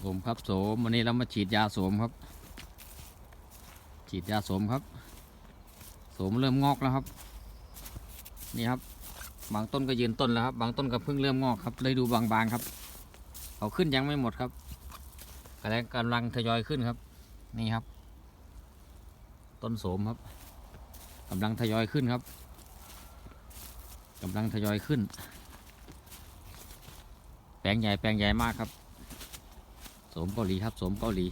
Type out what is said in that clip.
โสมครับโสมวันนี้เรามาฉีดยาโสมครับ ฉีดยาโสมครับโสมเริ่มงอกแล้วครับ นี่ครับ บางต้นก็ยืนต้นแล้วครับ บางต้นก็เพิ่งเริ่มงอกครับ เลยดูบางๆครับเขาขึ้นยังไม่หมดครับกำลังกำลังทยอยขึ้นครับ นี่ครับ ต้นโสมครับกำลังทยอยขึ้นครับกำลังทยอยขึ้น แปลงใหญ่แปลงใหญ่มากครับ สมเกาหลีครับโสมเกาหลี